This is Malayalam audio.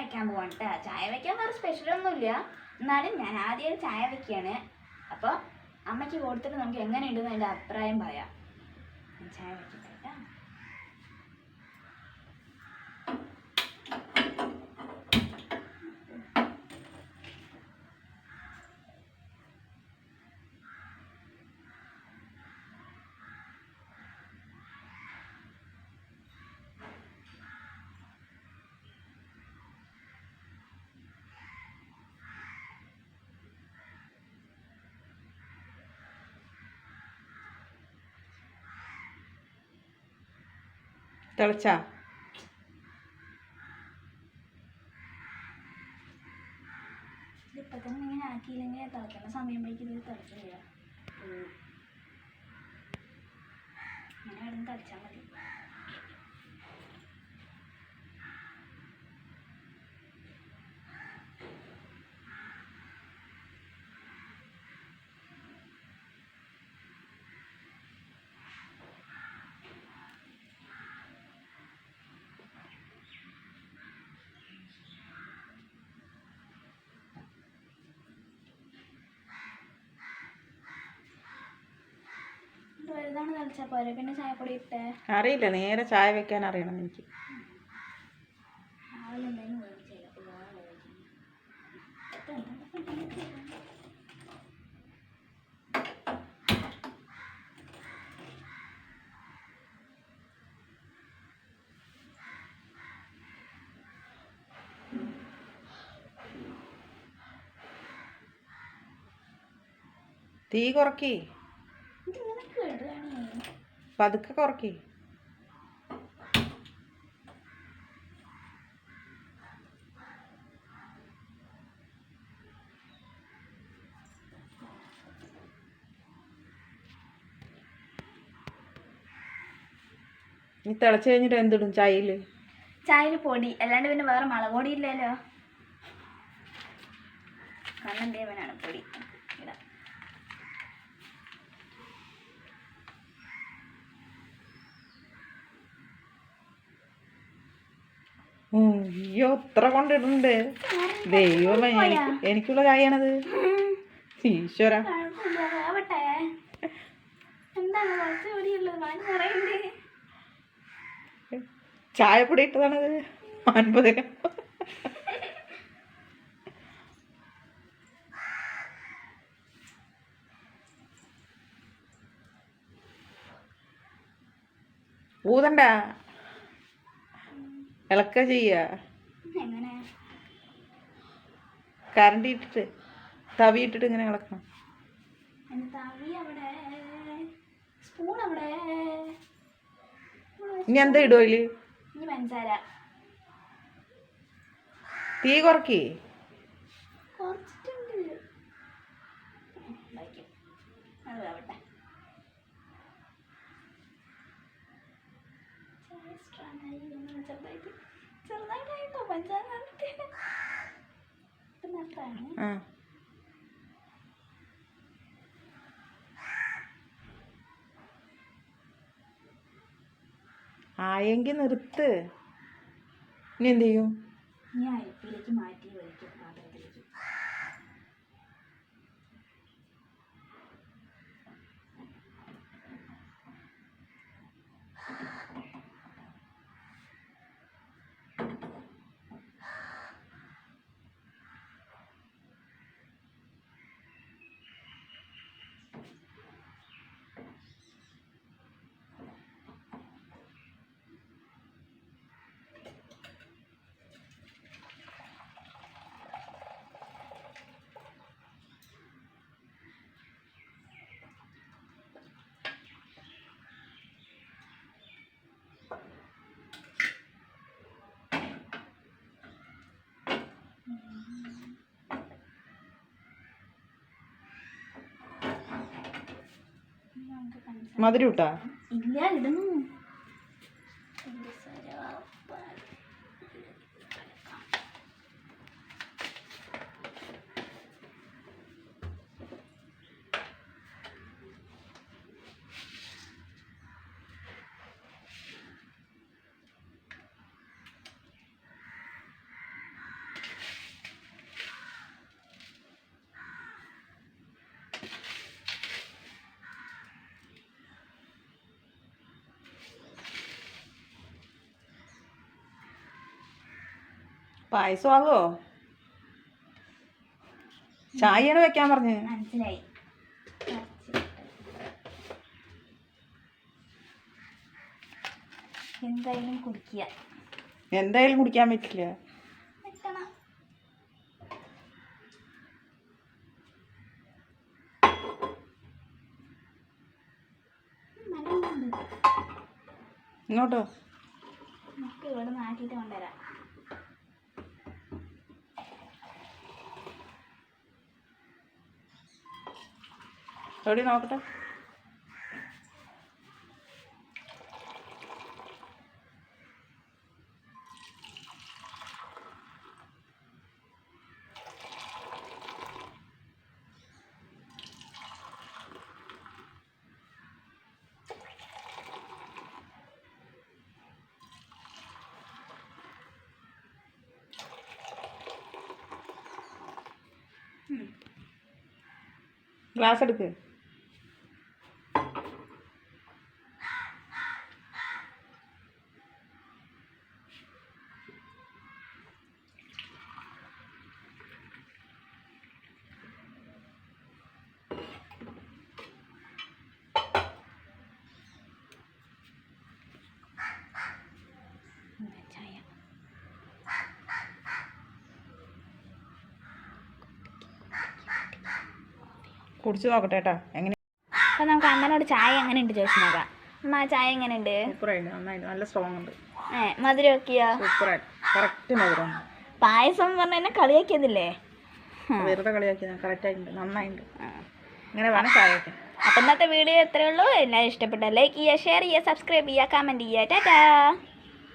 വെക്കാൻ പോവാണ് കേട്ടോ ചായ വെക്കാൻ വേറെ സ്പെഷ്യലൊന്നുമില്ല എന്നാലും ഞാൻ ആദ്യം ചായ വെക്കുകയാണ് അപ്പോൾ അമ്മയ്ക്ക് കൊടുത്തിട്ട് നമുക്ക് എങ്ങനെയുണ്ടെന്ന് എന്റെ അഭിപ്രായം പറയാം. ചായ വെക്കട്ടെ കേട്ടോ തിളച്ചാ. ഇതിപ്പോൾ തന്നെ ഇങ്ങനെ ആക്കിയില്ലെങ്കിൽ തിളയ്ക്കേണ്ട സമയമ്പോഴേക്കും ഇത് തിളച്ചില്ല ഇങ്ങനെ കിടന്ന് തിളച്ചാൽ മതി. ഇത് വലുതാണ് തിളച്ചാൽ പോരെ? പിന്നെ ചായപ്പൊടി ഇട്ടേ? അറിയില്ല നേരെ ചായ വെക്കാൻ അറിയണം എനിക്ക്. തീ എന്തെങ്കിലും പതുക്കെ കുറക്കി. നീ തിളച്ച് കഴിഞ്ഞിട്ട് എന്തിടും? ചായയിൽ ചായയിൽ പൊടി. അല്ലാണ്ട് പിന്നെ വേറെ മുളക് പൊടി ഇല്ലല്ലോ. ദേവനാണ് പൊടി. അയ്യോ ഇത്ര കൊണ്ടിടുന്നുണ്ട്. ദൈവമേ എനിക്ക് എനിക്കുള്ള ചായയാണത് ഈശ്വര. ചായപ്പൊടി ഇട്ടതാണത്. അൻപത് ഊതണ്ട. ഇളക്ക ചെയ്യാ. കരണ്ടി ഇട്ടിട്ട് തവി ഇട്ടിട്ട് ഇങ്ങനെ ഇളക്കണം. ഇനി എന്താ ഇടോ അതിൽ? ഇനി പഞ്ചസാര. തീ കുറക്കി. ചെറുതായിട്ട് ചെറുതായിട്ടായിട്ടോ ഇപ്പം നട്ടാണ് ആയെങ്കിൽ നിർത്ത്. ഇനി എന്ത് ചെയ്യും? ഇനി മാറ്റി മധുരം ഇട്ടാ ഇല്ല ഇടുന്നു പായസം ആകോ ചായയാണ് വെക്കാൻ പറഞ്ഞു. മനസ്സിലായി. എന്തായാലും കുടിക്കുക. എന്തായാലും കുടിക്കാൻ പറ്റില്ല. ഇങ്ങോട്ടോ? നമുക്ക് ഇവിടെ നാട്ടിട്ട് കൊണ്ടുവരാം. എവിടെ നോക്കട്ടെ? ഗ്ലാസ് എടുക്ക്. കുടിച്ച് നോക്കട്ടെ കേട്ടോ. എങ്ങനെ? അപ്പം നമുക്ക് അമ്മനോട് ചായ എങ്ങനെ ഉണ്ട് ചോദിച്ചു നോക്കാം. അമ്മ ചായ എങ്ങനെ ഉണ്ട് സൂപ്പറായിട്ട് നന്നായിട്ട് നല്ല സ്ട്രോങ് ഉണ്ട്. ഏ മധുരം ഒക്കെയോ സൂപ്പറായിട്ട് കറക്റ്റ് മധുരം. പായസം പറഞ്ഞ എന്നെ കളിയാക്കിയതില്ലേ? വെറുതെ കളിയാക്കിയത്. കറക്റ്റായിട്ടുണ്ട് നന്നായിട്ടുണ്ട്. ഇങ്ങനെ വേണം ചായ അപ്പം ഇന്നത്തെ വീഡിയോ എത്രയുള്ളൂ എല്ലാരും എല്ലാവരും ഇഷ്ടപ്പെട്ട ലൈക്ക് ചെയ്യുക ഷെയർ ചെയ്യുക സബ്സ്ക്രൈബ് ചെയ്യുക കമന്റ് ചെയ്യുക. ടാറ്റാ.